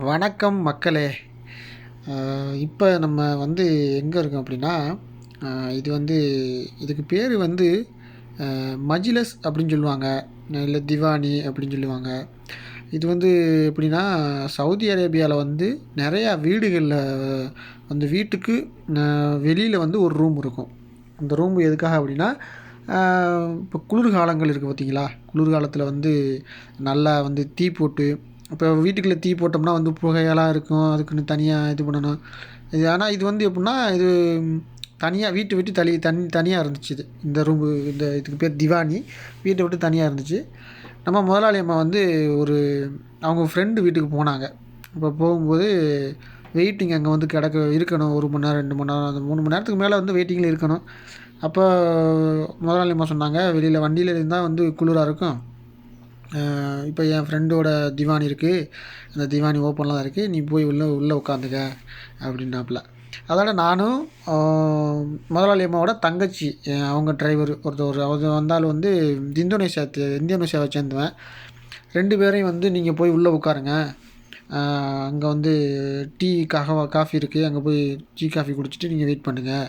வணக்கம் மக்களே. இப்போ நம்ம வந்து எங்கே இருக்கோம் அப்படின்னா இது வந்து இதுக்கு பேர் வந்து மஜிலஸ் அப்படின்னு சொல்லுவாங்க. இல்லை திவானி அப்படின்னு சொல்லுவாங்க. இது வந்து எப்படின்னா சவுதி அரேபியாவில் வந்து நிறையா வீடுகளில் வந்து வீட்டுக்கு வெளியில் வந்து ஒரு ரூம் இருக்கும். அந்த ரூம் எதுக்காக அப்படின்னா இப்போ குளிர்காலங்கள் இருக்குது பார்த்தீங்களா குளிர்காலத்தில் வந்து நல்லா வந்து தீ போட்டு இப்போ வீட்டுக்குள்ளே தீ போட்டோம்னா வந்து புகையெல்லாம் இருக்கும் அதுக்குன்னு தனியாக இது பண்ணணும். இது ஆனால் இது வந்து எப்படின்னா இது தனியாக வீட்டை விட்டு தனி தனி தனியாக இருந்துச்சு இது. இந்த ரூமு இந்த இதுக்கு பேர் திவானி. வீட்டை விட்டு தனியாக இருந்துச்சு. நம்ம முதலாளி அம்மா வந்து ஒரு அவங்க ஃப்ரெண்டு வீட்டுக்கு போனாங்க. அப்போ போகும்போது வெயிட்டிங் அங்கே வந்து கிடக்க இருக்கணும். ஒரு மணி நேரம் ரெண்டு மணி நேரம் அந்த மூணு மணி நேரத்துக்கு மேலே வந்து வெயிட்டிங்கில் இருக்கணும். அப்போ முதலாளி அம்மா சொன்னாங்க வெளியில் வண்டியில் இருந்தால் வந்து குளிராக இருக்கும். இப்போ என் ஃப்ரெண்டோட திவான் இருக்குது அந்த திவானி ஓப்பனில் தான் இருக்குது நீ போய் உள்ளே உள்ளே உட்காந்துக்க அப்படின்னாப்புல அதோட நானும் முதலாளி அம்மாவோட தங்கச்சி அவங்க டிரைவர் ஒருத்தர் அவர் வந்தாலும் வந்து இந்தோனேஷியா இந்தோனேஷியாவை சேர்ந்துவேன். ரெண்டு பேரையும் வந்து நீங்கள் போய் உள்ளே உட்காருங்க. அங்கே வந்து டீ கஹவா காஃபி இருக்குது அங்கே போய் டீ காஃபி குடிச்சிட்டு நீங்கள் வெயிட் பண்ணுங்கள்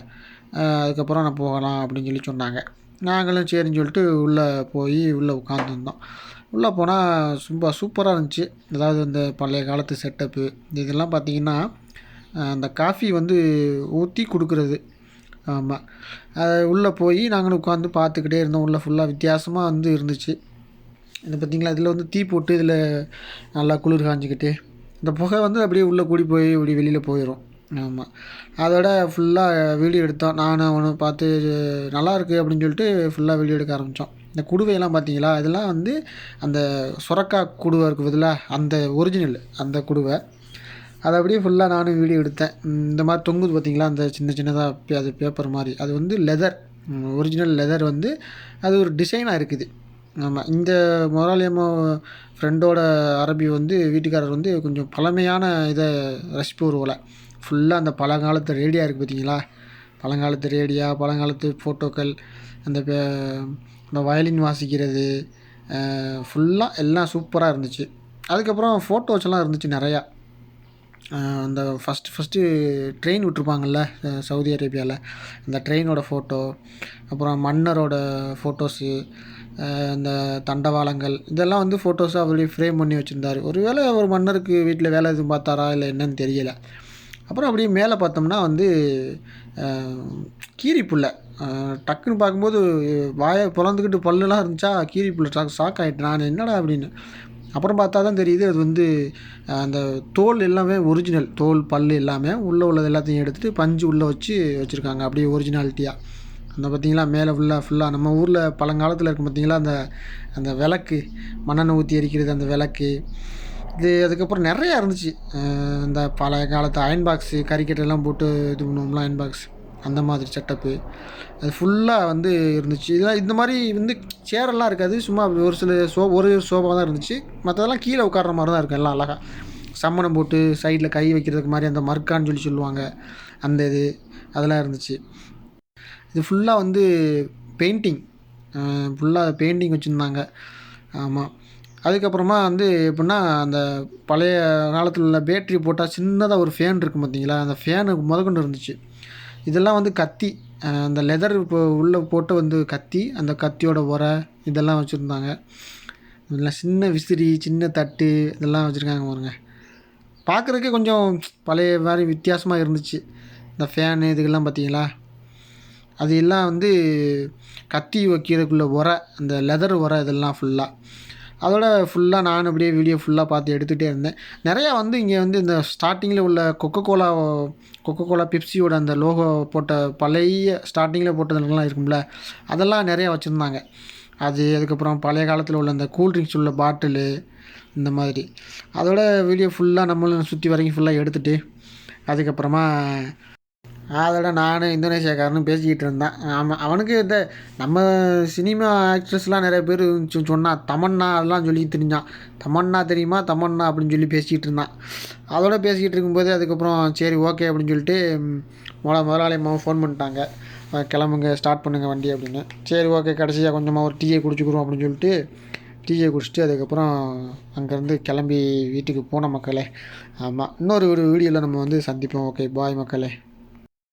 அதுக்கப்புறம் நான் போகலாம் அப்படின்னு சொல்லி சொன்னாங்க. நாங்களும் சரின்னு சொல்லிட்டு உள்ளே போய் உள்ளே உட்காந்துருந்தோம். உள்ளே போனால் ரொம்ப சூப்பராக இருந்துச்சு. அதாவது இந்த பழைய காலத்து செட்டப்பு இதெல்லாம் பார்த்தீங்கன்னா அந்த காஃபி வந்து ஊற்றி கொடுக்குறது. ஆமாம் உள்ளே போய் நாங்களும் உட்காந்து பார்த்துக்கிட்டே இருந்தோம். உள்ளே ஃபுல்லாக வித்தியாசமாக வந்து இருந்துச்சு. இது பார்த்திங்களா? இதில் வந்து தீ போட்டு இதில் நல்லா குளிர் காஞ்சிக்கிட்டு இந்த புகை வந்து அப்படியே உள்ளே கூடி போய் இப்படி வெளியில் போயிடும் ஆமாம் அதோட ஃபுல்லாக வீடியோ எடுத்தோம். நானும் அவனை பார்த்து நல்லா இருக்குது அப்படின்னு சொல்லிட்டு ஃபுல்லாக வீடியோ எடுக்க ஆரம்பித்தோம் இந்த குடுவையெல்லாம் பார்த்தீங்களா? இதெல்லாம் வந்து அந்த சுரக்கா குடுவை இருக்குதுல்ல அந்த ஒரிஜினல் அந்த குடுவை. அதை அப்படியே ஃபுல்லாக நானும் வீடியோ எடுத்தேன். இந்த மாதிரி தொங்குது பார்த்தீங்களா அந்த சின்ன சின்னதாக அது பேப்பர் மாதிரி. அது வந்து லெதர் ஒரிஜினல் லெதர் வந்து அது ஒரு டிசைனாக இருக்குது. ஆமாம் இந்த முதலாளியம்மா ஃப்ரெண்டோட அரபி வந்து வீட்டுக்காரர் வந்து கொஞ்சம் பழமையான இதை ரசிப்பு போல். ஃபுல்லாக அந்த பழங்காலத்து ரேடியா இருக்குது பார்த்தீங்களா? பழங்காலத்து ரேடியா பழங்காலத்து ஃபோட்டோக்கள் அந்த பே- அந்த வயலின் வாசிக்கிறது ஃபுல்லாக எல்லாம் சூப்பராக இருந்துச்சு. அதுக்கப்புறம் ஃபோட்டோஸ் எல்லாம் இருந்துச்சு நிறையா. அந்த ஃபஸ்ட்டு ஃபஸ்ட்டு ட்ரெயின் விட்ருப்பாங்கல்ல சவுதி அரேபியாவில் அந்த ட்ரெயினோட ஃபோட்டோ அப்புறம் மன்னரோட ஃபோட்டோஸு இந்த தண்டவாளங்கள் இதெல்லாம் வந்து ஃபோட்டோஸை அப்படியே ஃப்ரேம் பண்ணி வச்சுருந்தாரு. ஒருவேளை ஒரு மன்னருக்கு வீட்டில் வேலை எதுவும் பார்த்தாரா இல்லை என்னன்னு தெரியலை. அப்புறம் அப்படியே மேலே பார்த்தோம்னா வந்து ஆஹ் டக்குன்னு பார்க்கும்போது வாயை பிளந்துக்கிட்டு பல்லுலாம் இருந்துச்சா கீரி ஷாக் ஷாக் ஆகிட்டு நான். என்னடா அப்படின்னு. அப்புறம் பார்த்தா தான் தெரியுது அது வந்து அந்த தோல் எல்லாமே ஒரிஜினல் தோல் பல் எல்லாமே உள்ளே உள்ளது எல்லாத்தையும் எடுத்துகிட்டு பஞ்சு உள்ளே வச்சு வச்சுருக்காங்க. அப்படியே ஒரிஜினாலிட்டியாக அந்த பார்த்தீங்களா மேலே ஃபுல்லாக ஃபுல்லாக நம்ம ஊரில் பழங்காலத்தில் இருக்கும் பார்த்தீங்களா அந்த அந்த விளக்கு மண்ணெண்ணெய் ஊற்றி எரிக்கிறது அந்த விளக்கு. இது அதுக்கப்புறம் நிறையா இருந்துச்சு. இந்த பழைய காலத்து அயன் பாக்ஸு கறிக்கட்டெல்லாம் போட்டு இது பண்ணுவோம்ல அயன் பாக்ஸ் அந்த மாதிரி செட்டப்பு அது ஃபுல்லாக வந்து இருந்துச்சு. இதெல்லாம் இந்த மாதிரி வந்து சேரெல்லாம் இருக்காது. சும்மா ஒரு சில சோ ஒரு சோஃபா தான் இருந்துச்சு. மற்றதெல்லாம் கீழே உட்கார்ற மாதிரி தான் இருக்கும் எல்லாம் அழகாக சம்மணம் போட்டு சைடில் கை வைக்கிறதுக்கு மாதிரி அந்த மர்க்கான்னு சொல்லி சொல்லுவாங்க அந்த இது அதெல்லாம் இருந்துச்சு. இது ஃபுல்லாக வந்து பெயிண்டிங் ஃபுல்லாக பெயிண்டிங் வச்சுருந்தாங்க. ஆமாம் அதுக்கப்புறமா வந்து எப்படின்னா அந்த பழைய காலத்தில் உள்ள பேட்ரி போட்டால் சின்னதாக ஒரு ஃபேன் இருக்கும் பார்த்தீங்களா அந்த ஃபேனு முதற்கொண்டு இருந்துச்சு. இதெல்லாம் வந்து கத்தி அந்த லெதர் இப்போ உள்ளே போட்டு வந்து கத்தி அந்த கத்தியோட உரை இதெல்லாம் வச்சுருந்தாங்க. இதெல்லாம் சின்ன விசிறி சின்ன தட்டு இதெல்லாம் வச்சுருக்காங்க பாருங்க. பார்க்குறதுக்கே கொஞ்சம் பழைய மாதிரி வித்தியாசமாக இருந்துச்சு. இந்த ஃபேனு இதுக்கெல்லாம் பார்த்தீங்களா அது எல்லாம் வந்து கத்தி வைக்கிறதுக்குள்ள உரை அந்த லெதர் உரை இதெல்லாம் ஃபுல்லாக அதோட ஃபுல்லாக நான் அப்படியே வீடியோ ஃபுல்லாக பார்த்து எடுத்துகிட்டே இருந்தேன். நிறையா வந்து இங்கே வந்து இந்த ஸ்டார்டிங்கில் உள்ள கொக்கோ கோலா கொக்கோ கோலா பெப்சியோட அந்த லோகோ போட்ட பழைய ஸ்டார்டிங்கில் போட்டதுலாம் இருக்கும்ல அதெல்லாம் நிறையா வச்சுருந்தாங்க. அது அதுக்கப்புறம் பழைய காலத்தில் உள்ள அந்த கூல்ட்ரிங்க்ஸ் உள்ள பாட்டிலு இந்த மாதிரி. அதோட வீடியோ ஃபுல்லாக நம்மளும் சுற்றி வரைக்கும் ஃபுல்லாக எடுத்துகிட்டு அதுக்கப்புறமா அதோட நானும் இந்தோனேஷியாக்காரனும் பேசிக்கிட்டு இருந்தேன். ஆமாம் அவனுக்கு இந்த நம்ம சினிமா ஆக்ட்ரஸ்லாம் நிறைய பேர் சொன்னான் தமன்னா அதெல்லாம் சொல்லி தெரிஞ்சான். தமன்னா தெரியுமா? தமன்னா அப்படின்னு சொல்லி பேசிக்கிட்டு இருந்தான். அதோட பேசிக்கிட்டு இருக்கும்போது அதுக்கப்புறம் சரி ஓகே அப்படின்னு சொல்லிட்டு முத முதலாளி ஃபோன் பண்ணிட்டாங்க. கிளம்புங்க ஸ்டார்ட் பண்ணுங்கள் வண்டி அப்படின்னு. சரி ஓகே கடைசியாக கொஞ்சமாக ஒரு டீயை குடிச்சுக்கிறோம் அப்படின்னு சொல்லிட்டு டீயை குடிச்சிட்டு அதுக்கப்புறம் அங்கேருந்து கிளம்பி வீட்டுக்கு போன மக்களே. ஆமாம் இன்னொரு ஒரு வீடியோவில் நம்ம வந்து சந்திப்போம். ஓகே பாய் மக்களே.